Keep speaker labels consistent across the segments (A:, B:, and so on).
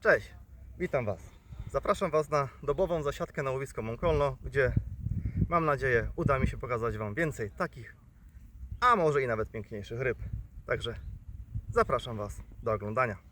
A: Cześć, witam Was. Zapraszam Was na dobową zasiadkę na łowisko Monkolno, gdzie mam nadzieję uda mi się pokazać Wam więcej takich, a może i nawet piękniejszych ryb. Także zapraszam Was do oglądania.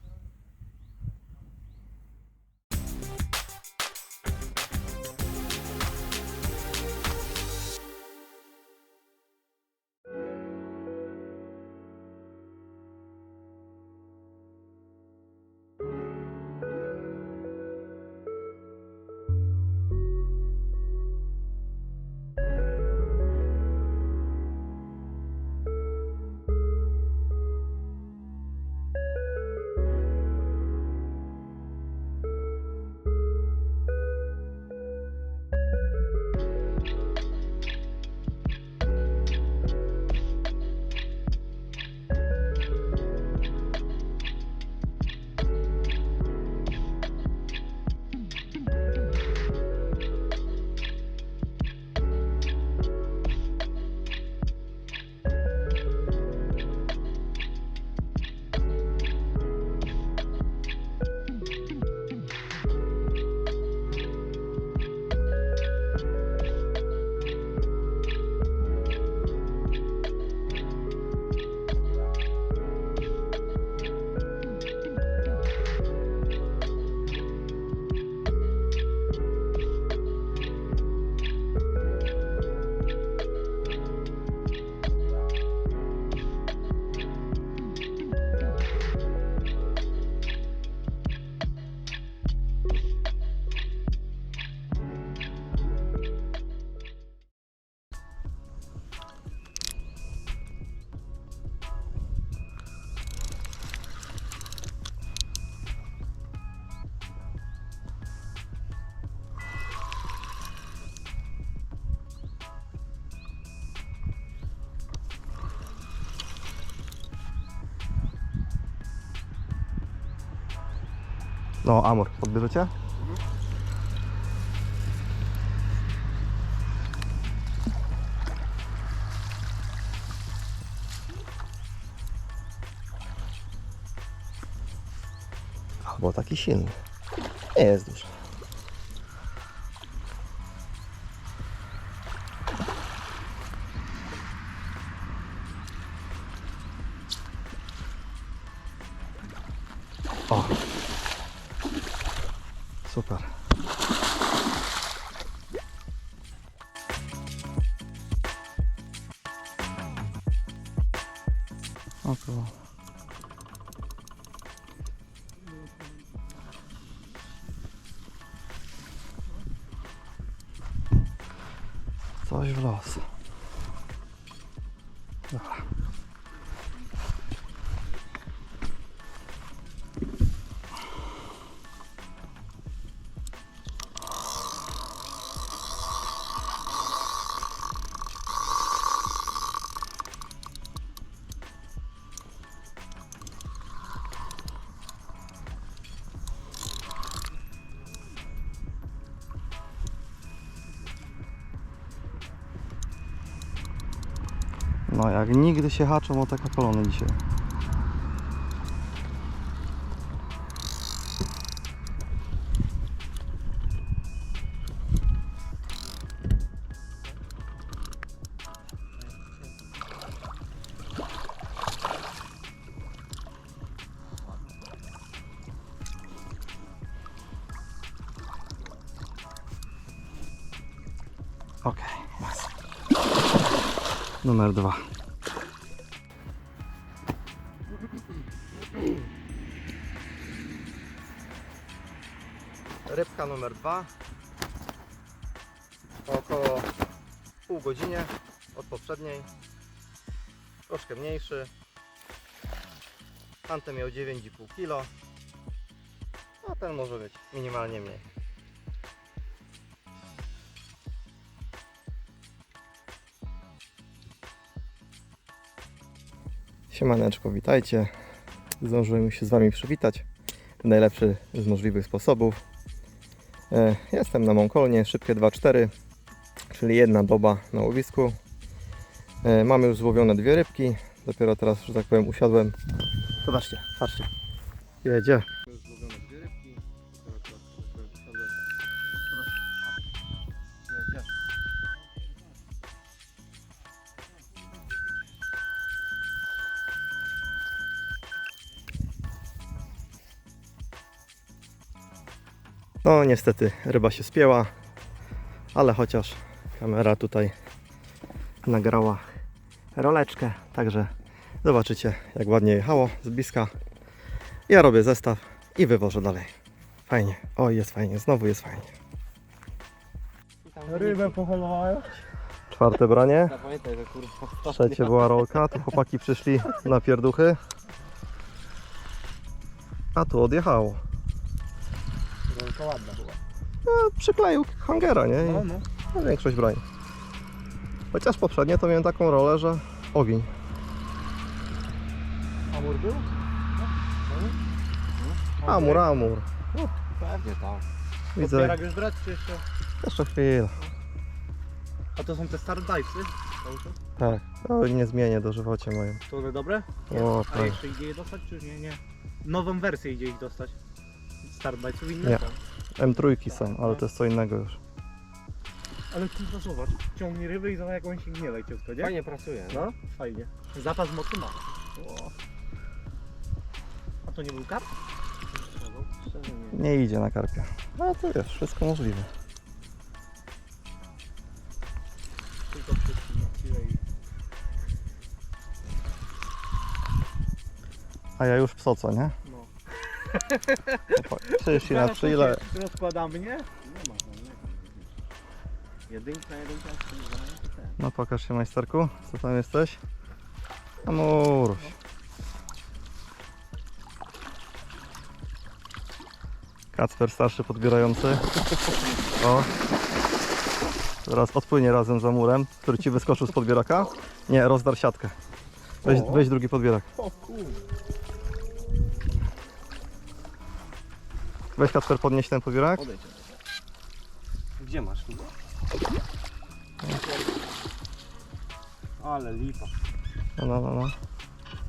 A: No, Amor, odbierzecie? Bo taki silny. Nie jest duży. O! Super. Około. Coś w los. Jak nigdy się haczą o te kapelony dzisiaj. Okej. Numer dwa. Rybka numer dwa. Po około pół godzinie od poprzedniej. Troszkę mniejszy. Tamten miał 9,5 kg. A ten może być minimalnie mniej. Siemaneczko, witajcie. Zdążyłem się z Wami przywitać w najlepszy z możliwych sposobów. E, Jestem na Monkolnie, szybkie 2-4, czyli jedna doba na łowisku. E, Mamy już złowione dwie rybki. Dopiero teraz, że tak powiem, usiadłem. Zobaczcie, patrzcie. Jedzie. No niestety ryba się spięła, ale chociaż kamera tutaj nagrała roleczkę, także zobaczycie jak ładnie jechało z bliska. Ja robię zestaw i wywożę dalej. Fajnie, o jest fajnie, znowu jest fajnie.
B: Rybę poholowałem.
A: Czwarte branie,
B: Zapamiętaj, że kurwa.
A: trzecie była rolka, tu chłopaki przyszli na pierduchy. A tu odjechało.
B: Rolka ładna była.
A: No, przykleił hangera, nie? I
B: No, no.
A: no, większość broni. Chociaż poprzednie to miałem taką rolę, że ogień.
B: Amur był? No.
A: Amur, amur.
B: Pewnie tak.
A: Widzę,
B: Podbierak już brać czy jeszcze?
A: jeszcze chwilę.
B: A to są te Stardivesy?
A: Tak, ale nie zmienię do żywocie moim.
B: To one dobre?
A: O,
B: A
A: tak.
B: jeszcze idzie je dostać czy nie? Nie. Nową wersję idzie ich dostać. Stardivesów inne
A: Nie.
B: są.
A: M3 są, ale to jest co innego już.
B: Ale kurwa zobacz, ciągnie ryby i zobacz jak on się gniele ciutko, nie?
C: Fajnie pracuje.
B: No, fajnie. Zapas mocy ma. O. A to nie był? Szczerze nie.
A: Nie idzie na karpia. No to wiesz, wszystko możliwe.
B: Tylko wszystkim na chwilę i...
A: A ja już pso co, nie?
B: No.
A: Czyż na trzy ile?
B: Rozkładamy, nie?
C: Nie ma, no nie. Jedynka, jedynka.
A: No pokaż się majsterku, co tam jesteś? Amuruś. Kacper starszy podbierający. O. Teraz odpłynie razem za murem, który ci wyskoczył z podbieraka. Nie, rozdar siatkę. Weź, weź drugi podbierak.
B: O kurde.
A: Weź Kacper podnieś ten podbierak.
C: Odejdź. Gdzie masz? Ale lipa.
A: No, no, no, no.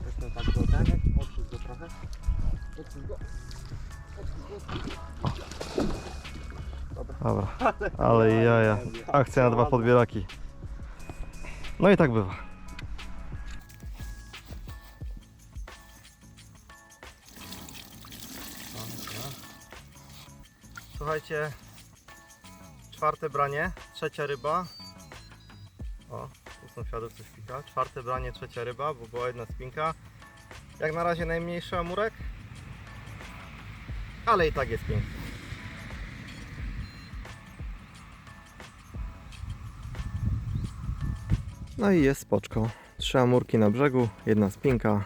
C: Jestem tak do ten, odsuń go trochę. Odsuń go.
A: Dobra. Ale jaja. Akcja na dwa podbieraki. No i tak bywa. Słuchajcie, czwarte branie, trzecia ryba. O, u sąsiadów coś pika. Czwarte branie, trzecia ryba, bo była jedna spinka. Jak na razie najmniejszy amurek, ale i tak jest piękny. No i jest spoczko. Trzy amurki na brzegu, jedna spinka.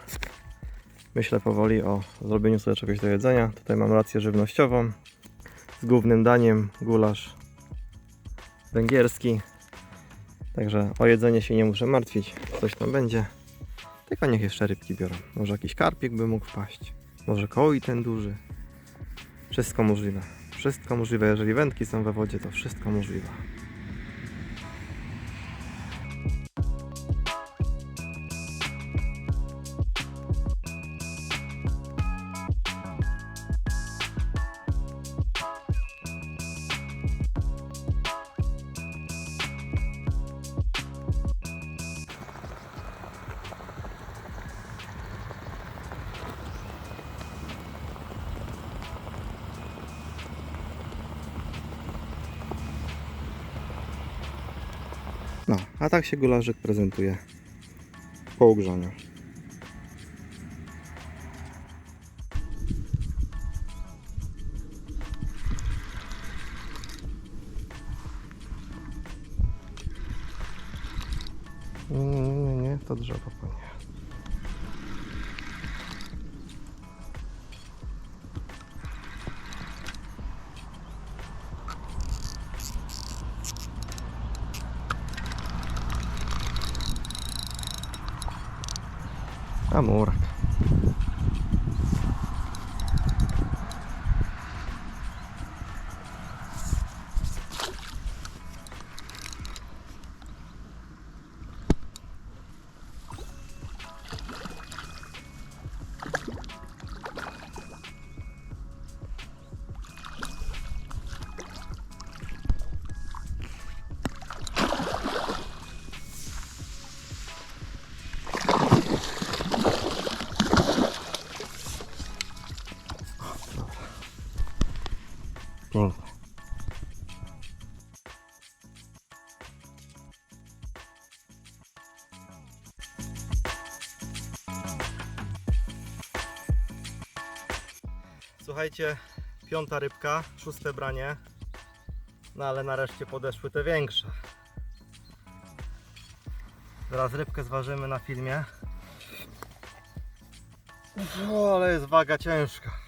A: Myślę powoli o zrobieniu sobie czegoś do jedzenia. Tutaj mam rację żywnościową. Z głównym daniem gulasz węgierski. Także o jedzenie się nie muszę martwić. Coś tam będzie. Tylko niech jeszcze rybki biorą. Może jakiś karpik by mógł wpaść. Może koi ten duży. Wszystko możliwe. Wszystko możliwe. Jeżeli wędki są we wodzie, to wszystko możliwe. A tak się gularzyk prezentuje po ugrzaniu. Nie, nie, nie, nie, to drzewo Amor. Pięknie. Słuchajcie, piąta rybka, szóste branie. No ale nareszcie podeszły te większe. Zaraz rybkę zważymy na filmie. No, ale jest waga ciężka.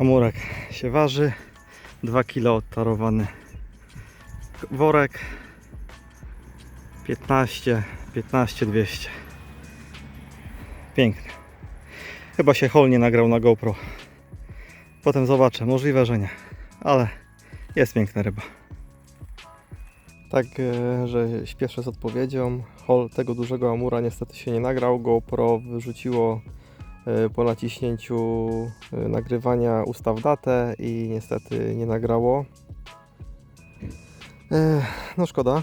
A: Amurek się waży. 2 kg odtarowany worek. 15, 15 200. Pięknie. Chyba się hol nie nagrał na GoPro. Potem zobaczę, możliwe, że nie. Ale jest piękna ryba. Tak, e, że śpieszę z odpowiedzią. Hol tego dużego amura niestety się nie nagrał. GoPro wyrzuciło po naciśnięciu e, nagrywania ustaw datę i niestety nie nagrało. E, No szkoda.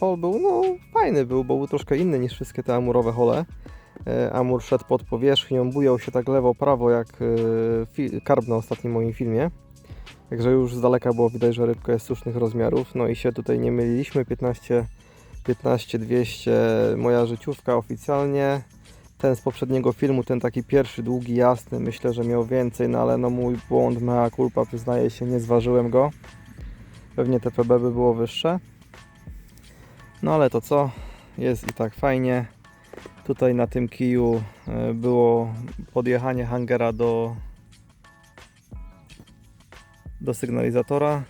A: Hol był, no fajny był, bo był troszkę inny niż wszystkie te amurowe hole. E, Amur szedł pod powierzchnią, bujał się tak lewo-prawo jak e, karp na ostatnim moim filmie. Także już z daleka było widać, że rybka jest słusznych rozmiarów. No i się tutaj nie myliliśmy. 15, 15 200 moja życiówka oficjalnie. Ten z poprzedniego filmu, ten taki pierwszy, długi, jasny, myślę, że miał więcej, no ale no mój błąd, mea culpa, przyznaję się, nie zważyłem go. Pewnie TPB by było wyższe. No ale to co? Jest i tak fajnie. Tutaj na tym kiju e, było podjechanie hangera do, do sygnalizatora,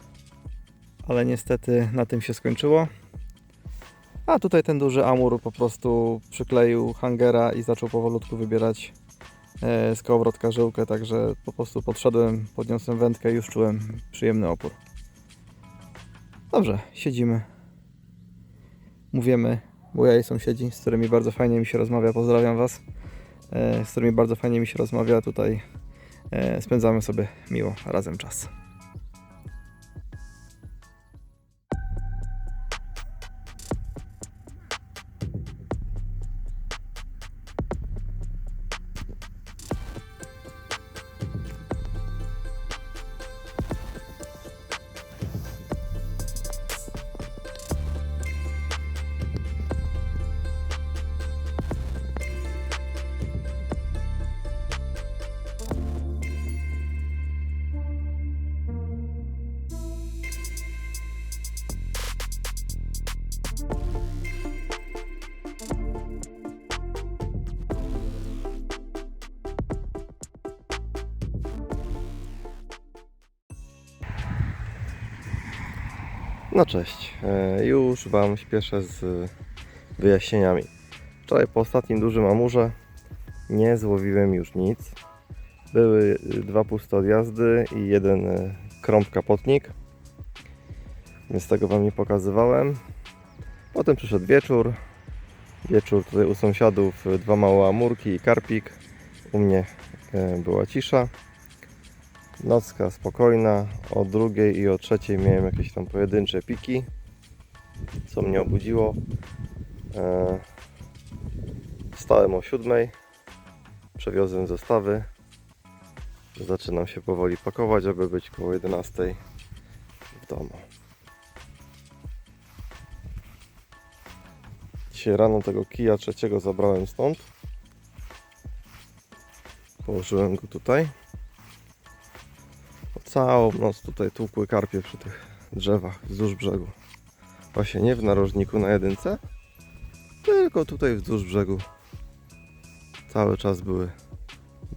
A: ale niestety na tym się skończyło. A tutaj ten duży amur po prostu przykleił hangera i zaczął powolutku wybierać e, z kołowrotka żyłkę, także po prostu podszedłem, podniosłem wędkę i już czułem przyjemny opór. Dobrze, siedzimy. Mówimy, bo ja i sąsiedzi, z którymi bardzo fajnie mi się rozmawia, pozdrawiam Was, e, z którymi bardzo fajnie mi się rozmawia, tutaj e, spędzamy sobie miło razem czas. No cześć, E, już Wam śpieszę z wyjaśnieniami. Wczoraj po ostatnim dużym amurze nie złowiłem już nic. Były dwa puste odjazdy i jeden y, krąb kapotnik, więc tego Wam nie pokazywałem. Potem przyszedł wieczór. Wieczór tutaj u sąsiadów y, dwa małe amurki i karpik. U mnie była cisza. Nocka spokojna. O drugiej i o trzeciej miałem jakieś tam pojedyncze piki, co mnie obudziło. E, Wstałem o siódmej, przewiozłem zestawy. Zaczynam się powoli pakować, aby być koło 11 w domu. Dzisiaj rano tego kija trzeciego zabrałem stąd. Położyłem go tutaj. Całą noc tutaj tłukły karpie przy tych drzewach wzdłuż brzegu. Właśnie nie w narożniku na jedynce, tylko tutaj wzdłuż brzegu. Cały czas były,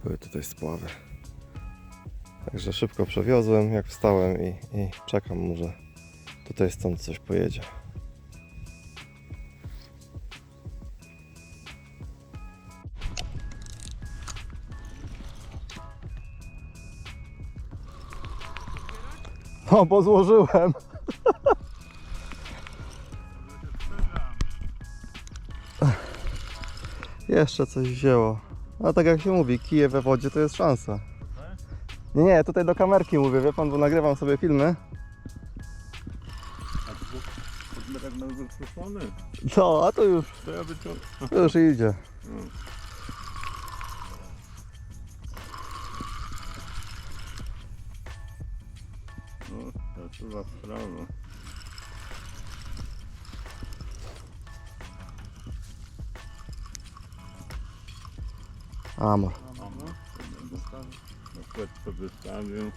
A: były tutaj spławy. Także szybko przewiozłem, jak wstałem i, i czekam, może tutaj stąd coś pojedzie. No, bo złożyłem. Jeszcze coś wzięło. A tak jak się mówi, kije we wodzie to jest szansa. Nie, nie, tutaj do kamerki mówię, wie pan, bo nagrywam sobie filmy.
C: A to tak na wykrzyżowany?
A: No, a to już,
C: To ja
A: to już idzie.
C: No, to sprawa.
A: Amor.
C: Na płetko wystawił.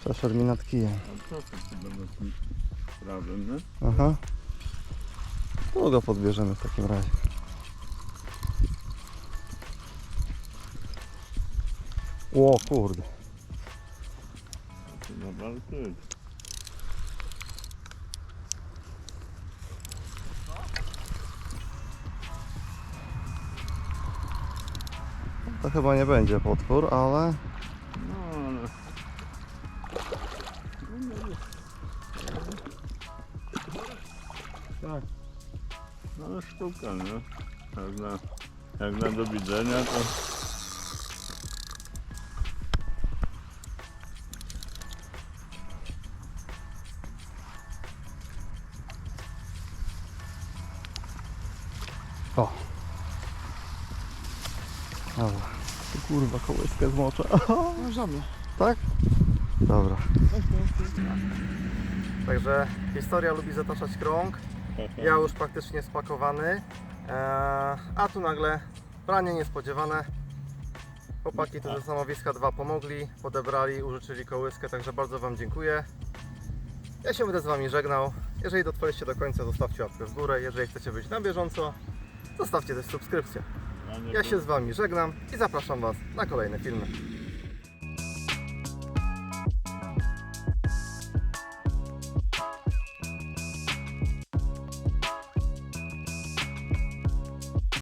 A: Przeszedł mi nad kijem.
C: A co to chyba na tym prawym, no?
A: Aha. To go podbierzemy w takim razie. O kurde.
C: To na walkę.
A: To chyba nie będzie potwór, ale
C: No ale... No, no, Tak. No ale sztuka, nie? Jak na, jak na do widzenia to...
A: kurwa kołyskę zmoczę.
B: Możemy.
A: Tak? Dobra. Także historia lubi zataczać krąg. Ja już praktycznie spakowany. Eee, a tu nagle pranie niespodziewane. Chłopaki tu ze stanowiska dwa pomogli, podebrali, użyczyli kołyskę, także bardzo Wam dziękuję. Ja się będę z Wami żegnał. Jeżeli dotrwaliście do końca, zostawcie łapkę w górę. Jeżeli chcecie być na bieżąco, zostawcie też subskrypcję. Ja się z Wami żegnam i zapraszam Was na kolejne filmy.